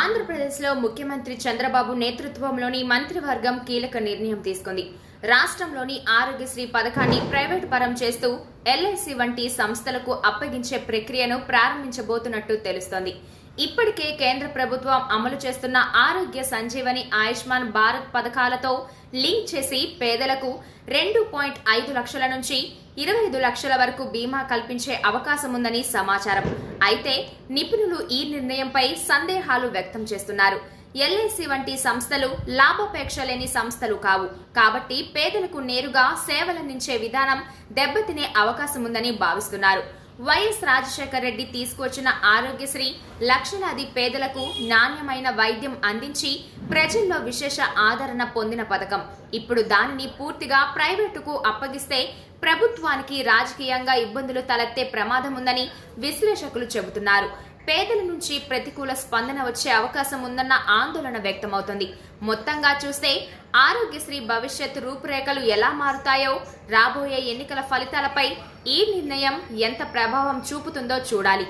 ఆంధ్రప్రదేశ్లో ముఖ్యమంత్రి చంద్రబాబు నేతృత్వంలోని మంత్రివర్గం కీలక నిర్ణయం తీసుకుంది. రాష్ట్రంలోని ఆరోగ్యశ్రీ పథకాన్ని ప్రైవేటు పరం చేస్తూ ఎల్ఐసి వంటి సంస్థలకు అప్పగించే ప్రక్రియను ప్రారంభించబోతున్నట్టు తెలుస్తోంది. ఇప్పటికే కేంద్ర ప్రభుత్వం అమలు చేస్తున్న ఆరోగ్య సంజీవని ఆయుష్మాన్ భారత్ పథకాలతో లింక్ చేసి పేదలకు రెండు పాయింట్ ఐదు లక్షల నుంచి ఇరవై ఐదు లక్షల వరకు బీమా కల్పించే అవకాశం ఉందని సమాచారం. అయితే నిపుణులు ఈ నిర్ణయంపై సందేహాలు వ్యక్తం చేస్తున్నారు. ఎల్ఐసి వంటి సంస్థలు లాభాపేక్ష లేని సంస్థలు కావు. కాబట్టి పేదలకు నేరుగా సేవలందించే విధానం దెబ్బతినే అవకాశం ఉందని భావిస్తున్నారు. వైఎస్ రాజశేఖర రెడ్డి తీసుకొచ్చిన ఆరోగ్యశ్రీ లక్షలాది పేదలకు నాణ్యమైన వైద్యం అందించి ప్రజల్లో విశేష ఆదరణ పొందిన పథకం. ఇప్పుడు దానిని పూర్తిగా ప్రైవేటుకు అప్పగిస్తే ప్రభుత్వానికి రాజకీయంగా ఇబ్బందులు తలెత్తే ప్రమాదం ఉందని విశ్లేషకులు చెబుతున్నారు. పేదల నుంచి ప్రతికూల స్పందన వచ్చే అవకాశం ఉందన్న ఆందోళన వ్యక్తమవుతుంది. మొత్తంగా చూస్తే ఆరోగ్యశ్రీ భవిష్యత్ రూపురేఖలు ఎలా మారుతాయో రాబోయే ఎన్నికల ఫలితాలపై ఈ నిర్ణయం ఎంత ప్రభావం చూపుతుందో చూడాలి.